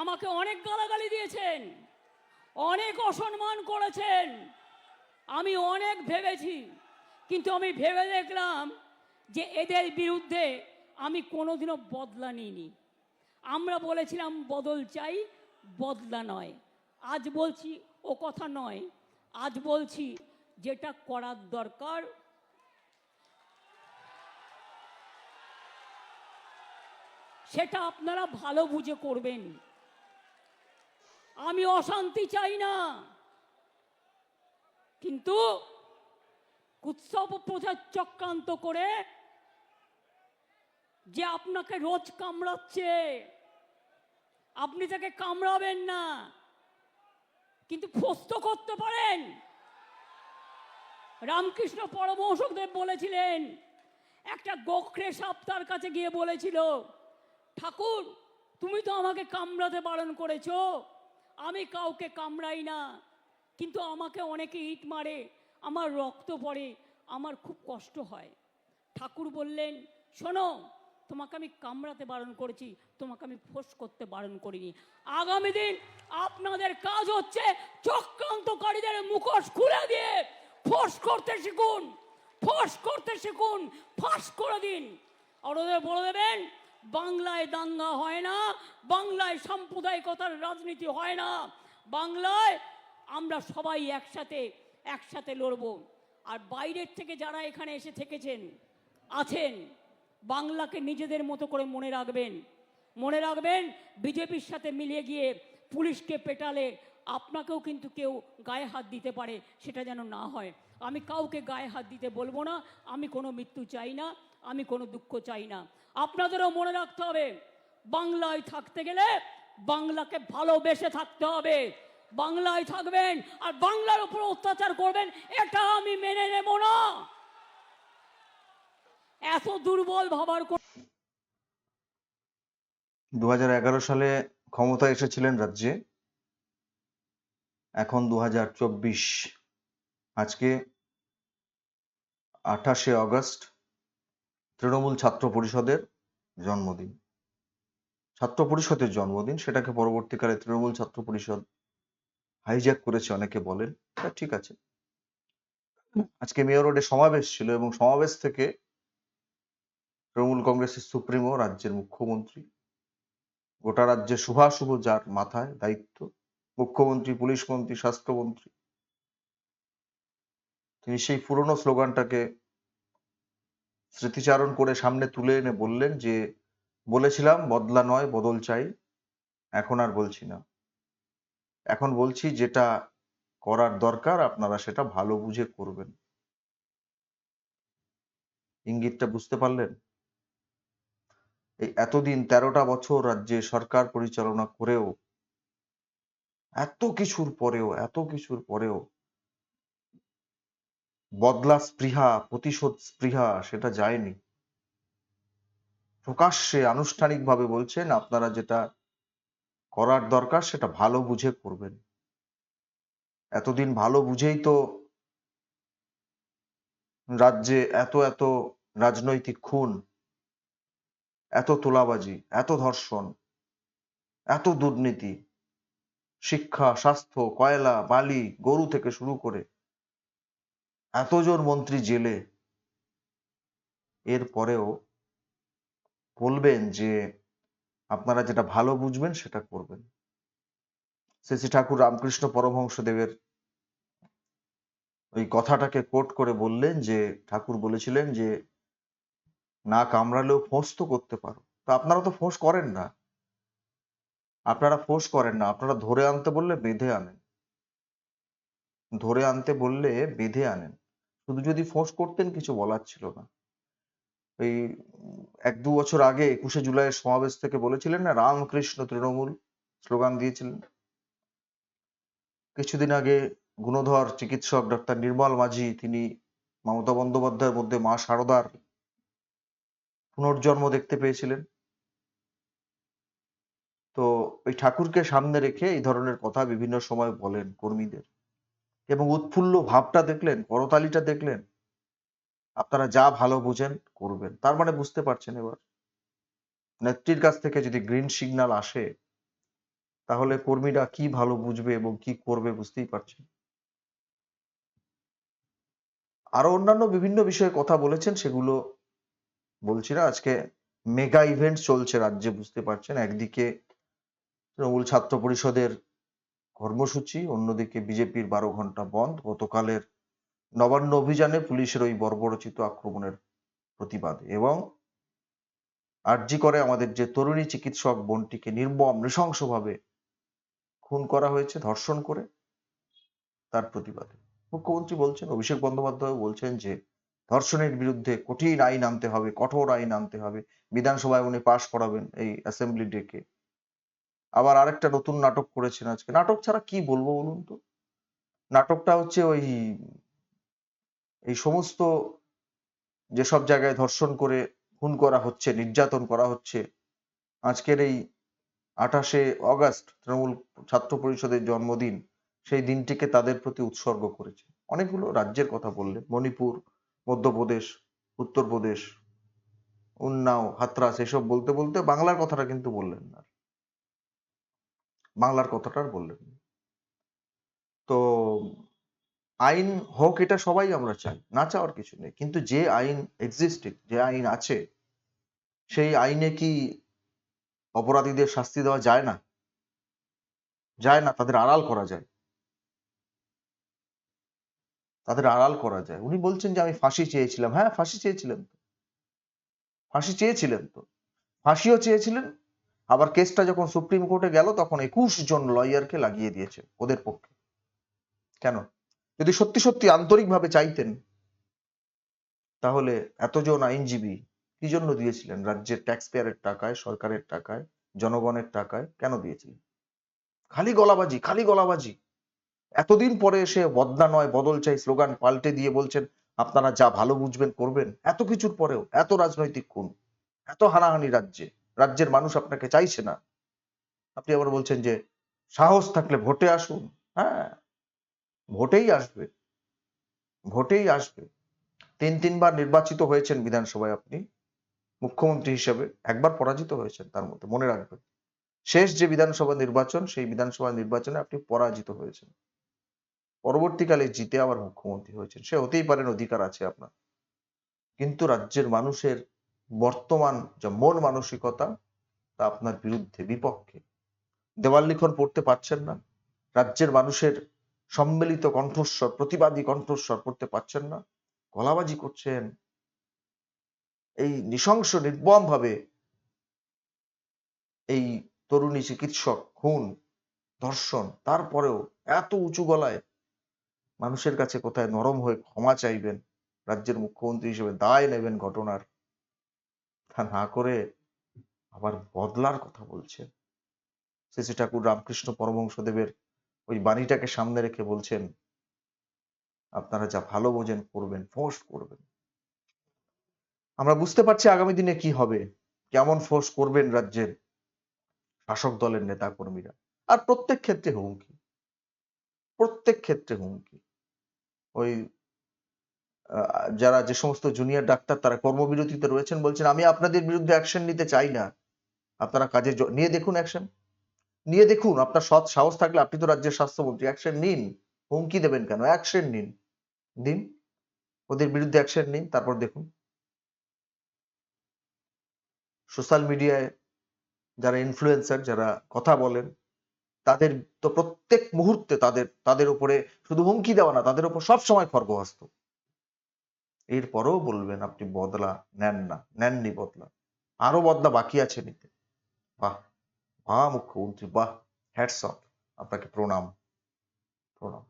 আমাকে অনেক গালাগালি দিয়েছেন, অনেক অসম্মান করেছেন। আমি অনেক ভেবেছি, কিন্তু আমি ভেবে দেখলাম যে এদের বিরুদ্ধে আমি কোনোদিনও বদলা নিইনি। আমরা বলেছিলাম, বদল চাই, বদলা নয়। আজ বলছি, ও কথা নয়। আজ বলছি, যেটা করার দরকার। সেটা আপনারা ভালো বুঝে করবেন। আমি অশান্তি চাই না। কিন্তু উৎসব প্রচার চক্রান্ত করে যে আপনাকে রোজ কামড়াচ্ছে, আপনি তাকে কামড়াবেন না, কিন্তু ফস্ত করতে পারেন। রামকৃষ্ণ পরমহংসদেব বলেছিলেন, একটা গোখরে সাপ তার কাছে গিয়ে বলেছিল, ঠাকুর, তুমি তো আমাকে কামড়াতে বারণ করেছ আমি কাউকে কামড়াই না, কিন্তু আমাকে অনেকে ইট মারে, আমার রক্ত পড়ে, আমার খুব কষ্ট হয়। ঠাকুর বললেন, শোনো, তোমাকে আমি কামড়াতে বারণ করেছি, তোমাকে আমি ফোঁস করতে বারণ করিনি। আগামী দিন আপনাদের কাজ হচ্ছে চক্রান্তকারীদের মুখোশ খুলে দিয়ে ফোঁস করতে শিখুন, ফোঁস করতে শিখুন, ফাঁস করে দিন। আর ওদের বলে দেবেন বাংলায় দাঙ্গা হয় না, বাংলায় সাম্প্রদায়িকতার রাজনীতি হয় না, বাংলায় আমরা সবাই একসাথে একসাথে লড়ব। আর বাইরের থেকে যারা এখানে এসে থেকেছেন, আছেন, বাংলাকে নিজেদের মতো করে মনে রাখবেন। মনে রাখবেন, বিজেপির সাথে মিলিয়ে গিয়ে পুলিশকে পেটালে আপনাকেও কিন্তু কেউ গায়ে হাত দিতে পারে, সেটা যেন না হয়। আমি কাউকে গায়ে হাত দিতে বলব না, আমি কোনো মৃত্যু চাই না। আমি কোনো দুঃখ চাই না। আপনাদেরও মনে রাখতে হবে, বাংলায় থাকতে গেলে বাংলাকে ভালোবেসে থাকতে হবে। বাংলায় থাকবেন আর বাংলার উপর অত্যাচার করবেন, এটা আমি মেনে নেব না। এত দুর্বল ভাবার দু সালে ক্ষমতা এসেছিলেন রাজ্যে। এখন দু হাজার চব্বিশ, আজকে আঠাশে আগস্ট। তৃণমূল ছাত্র পরিষদের জন্মদিন। ছাত্র পরিষদের জন্মদিন, সেটাকে পরবর্তীকালে তৃণমূল ছাত্র পরিষদ হাইজ্যাক করেছে অনেকে বলেন। তা ঠিক আছে। আজকে মেয়র রোডে সমাবেশ ছিল এবং সমাবেশ থেকে তৃণমূল কংগ্রেসের সুপ্রিমো, রাজ্যের মুখ্যমন্ত্রী, গোটা রাজ্যে শুভাশুভ যার মাথায় দায়িত্ব, মুখ্যমন্ত্রী, পুলিশ মন্ত্রী, স্বাস্থ্যমন্ত্রী, তিনি সেই পুরনো স্লোগানটাকে স্মৃতিচারণ করে সামনে তুলে এনে বললেন যে, বলেছিলাম বদলা নয়, বদল চাই। এখন আর বলছি না। এখন বলছি যেটা করার দরকার, আপনারা সেটা ভালো বুঝে করবেন। ইঙ্গিতটা বুঝতে পারলেন? এই এতদিন তেরোটা বছর রাজ্যে সরকার পরিচালনা করেও, এত কিছুর পরেও, এত কিছুর পরেও বদলা স্পৃহা, প্রতিশোধ স্পৃহা, সেটা যায়নি। প্রকাশ্যে আনুষ্ঠানিকভাবে বলছেন, আপনারা যেটা করার দরকার, সেটা ভালো বুঝে করবেন। এতদিন ভালো বুঝেই তো রাজ্যে এত এত রাজনৈতিক খুন, এত তোলাবাজি, এত ধর্ষণ, এত দুর্নীতি, শিক্ষা, স্বাস্থ্য, কয়লা, বালি, গরু থেকে শুরু করে এতজন মন্ত্রী জেলে। এর পরেও বলবেন যে আপনারা যেটা ভালো বুঝবেন সেটা করবেন। শ্রী ঠাকুর রামকৃষ্ণ পরমহংসদেবের ওই কথাটাকে কোট করে বললেন যে, ঠাকুর বলেছিলেন যে, না কামড়ালেও ফোঁস তো করতে পারো। তো আপনারা তো ফোঁস করেন না। আপনারা ফোঁস করেন না। আপনারা ধরে আনতে বললে বেঁধে আনেন। ধরে আনতে বললে বেঁধে আনেন। শুধু যদি ফোঁস করতেন কিছু বলার ছিল না। এই এক দু বছর আগে একুশে জুলাইয়ের সমাবেশ থেকে বলেছিলেন না, রামকৃষ্ণ তৃণমূল স্লোগান দিয়েছিলেন। কিছুদিন আগে গুণধর চিকিৎসক ডক্টর নির্মল মাঝি, তিনি মমতা বন্দ্যোপাধ্যায়ের মধ্যে মা শারদার পুনর্জন্ম দেখতে পেয়েছিলেন। তো ওই ঠাকুরকে সামনে রেখে এই ধরনের কথা বিভিন্ন সময় বলেন কর্মীদের। এবং উৎফুল্ল ভাবটা দেখলেন করতালিটা দেখলেন, আপনারা যা ভালো বুঝেন করবেন। তার মানে বুঝতে পারছেন এবার। নেত্রীর কাছ থেকে যদি গ্রিন সিগন্যাল আসে, তাহলে কর্মীরা কি ভালো বুঝবে এবং কি করবে বুঝতেই পারছেন। আরও অন্যান্য বিভিন্ন বিষয়ে কথা বলেছেন, সেগুলো বলছি না, আজকে মেগা ইভেন্ট চলছে, রাজ্যে বুঝতে পারছেন। একদিকে তৃণমূল ছাত্র পরিষদের কর্মসূচি, অন্যদিকে বিজেপির বারো ঘণ্টা বন্ধ। গতকালের নবান্ন অভিযানে পুলিশের ওই বর্বরচিত আক্রমণের প্রতিবাদ এবং আর্জি করে আমাদের যে তরুণী চিকিৎসক বোনটিকে নির্মম, নৃশংসভাবে খুন করা হয়েছে, ধর্ষণ করে তার প্রতিবাদে। মুখ্যমন্ত্রী বলছেন, অভিষেক বন্দ্যোপাধ্যায় বলছেন যে ধর্ষণের বিরুদ্ধে কঠিন আইন আনতে হবে, কঠোর আইন আনতে হবে। বিধানসভায় উনি পাশ করাবেন এই অ্যাসেম্বলি ডেকে। আবার আরেকটা নতুন নাটক করেছেন আজকে। নাটক ছাড়া কি বলব বলুন তো? নাটকটা হচ্ছে ওই এই সমস্ত যেসব জায়গায় ধর্ষণ করে খুন করা হচ্ছে, নির্যাতন করা হচ্ছে, আজকের এই আঠাশে অগাস্ট তৃণমূল ছাত্র পরিষদের জন্মদিন, সেই দিনটিকে তাদের প্রতি উৎসর্গ করেছে। অনেকগুলো রাজ্যের কথা বললেন। মণিপুর, মধ্যপ্রদেশ, উত্তরপ্রদেশ, উন্নাও, হাতরাস, এসব বলতে বলতে বাংলার কথাটা কিন্তু বললেন না। বাংলার কথাটা বললেন তো আইন হোক এটা সবাই আমরা চাই, না চাওয়ার কিছু নেই। কিন্তু যে আইন এক্সিস্টিং যে আইন আছে, সেই আইনে কি অপরাধীদের শাস্তি দেওয়া যায় না? যায় না, তাদের আড়াল করা যায়। তাদের আড়াল করা যায়। উনি বলছেন যে আমি ফাঁসি চেয়েছিলাম। হ্যাঁ ফাঁসি চেয়েছিলেন তো। ফাঁসি চেয়েছিলেন তো। ফাঁসিও চেয়েছিলেন আবার কেসটা যখন সুপ্রিম কোর্টে গেল, তখন একুশ জন লয়ারকে লাগিয়ে দিয়েছে ওদের পক্ষে। কেন? যদি সত্যি সত্যি আন্তরিকভাবে চাইতেন, তাহলে এতজন আইনজীবী কি জন্য দিয়েছিলেন? রাজ্যের ট্যাক্স পেয়ারের টাকায়, সরকারের টাকায়, জনগণের টাকায় কেন দিয়েছিলেন? খালি গলাবাজি খালি গলাবাজি। এতদিন পরে এসে বদনা নয়, বদল চাই স্লোগান পাল্টে দিয়ে বলছেন, আপনারা যা ভালো বুঝবেন করবেন। এত কিছুর পরেও, এত রাজনৈতিক খুন, এত হানাহানি রাজ্যে। রাজ্যের মানুষ আপনাকে চাইছে না। আপনি আবার বলছেন যে, সাহস থাকলে ভোটে আসুন। হ্যাঁ ভোটেই আসবে। ভোটেই আসবে। তিন, তিনবার নির্বাচিত হয়েছেন বিধানসভায় আপনি। মুখ্যমন্ত্রী হিসেবে একবার পরাজিত হয়েছেন তার মধ্যে, মনে রাখবেন। শেষ যে বিধানসভা নির্বাচন, সেই বিধানসভা নির্বাচনে আপনি পরাজিত হয়েছেন। পরবর্তীকালে জিতে আবার মুখ্যমন্ত্রী হয়েছেন। সে হতেই পারেন অধিকার আছে আপনার। কিন্তু রাজ্যের মানুষের বর্তমান যা মন মানসিকতা, তা আপনার বিরুদ্ধে, বিপক্ষে। দেওয়াল লিখন পড়তে পারছেন না। রাজ্যের মানুষের সম্মিলিত কণ্ঠস্বর, প্রতিবাদী কণ্ঠস্বর পড়তে পারছেন না। গলাবাজি করছেন। এই নৃশংস নির্মম ভাবে এই তরুণী চিকিৎসক, খুন, ধর্ষণ, তারপরেও এত উঁচু গলায় মানুষের কাছে কোথায় নরম হয়ে ক্ষমা চাইবেন, রাজ্যের মুখ্যমন্ত্রী হিসেবে দায় নেবেন ঘটনার। তা না করে আবার বদলার কথা বলছেন? শ্রী ঠাকুর রামকৃষ্ণ পরমহংসদেবের ওই বাণীটাকে সামনে রেখে বলছেন, আপনারা যা ভালো বোঝেন করবেন ফোর্স করবেন। আমরা বুঝতে পারছি আগামী দিনে কি হবে। কেমন ফোর্স করবেন রাজ্যের শাসক দলের নেতা কর্মীরা আর প্রত্যেক ক্ষেত্রে হুমকি। প্রত্যেক ক্ষেত্রে হুমকি। ওই যারা যে সমস্ত জুনিয়র ডাক্তার তারা কর্মবিরতিতে রয়েছেন বলছেন, আমি আপনাদের বিরুদ্ধে অ্যাকশন নিতে চাই না। আপনারা কাজে নিয়ে দেখুন অ্যাকশন নিয়ে দেখুন, আপনার সৎ সাহস থাকলে আপনি তো রাজ্যের স্বাস্থ্যমন্ত্রী। অ্যাকশন নিন। হুমকি দেবেন কেন? অ্যাকশন নিন। দিন। ওদের বিরুদ্ধে অ্যাকশন নিন, তারপর দেখুন। সোশ্যাল মিডিয়ায় যারা ইনফ্লুয়েন্সার যারা কথা বলেন, তাদের তো প্রত্যেক মুহূর্তে তাদের তাদের উপরে শুধু হুমকি দেওয়া না, তাদের উপর সব সময় খর্গহস্ত। এরপরেও বলবেন আপনি বদলা নেন না, নেননি বদলা। আরও বদলা বাকি আছে নিতে। বাহ বাহ মুখ্যমন্ত্রী, বাহ হ্যাটস অফ আপনাকে প্রণাম প্রণাম।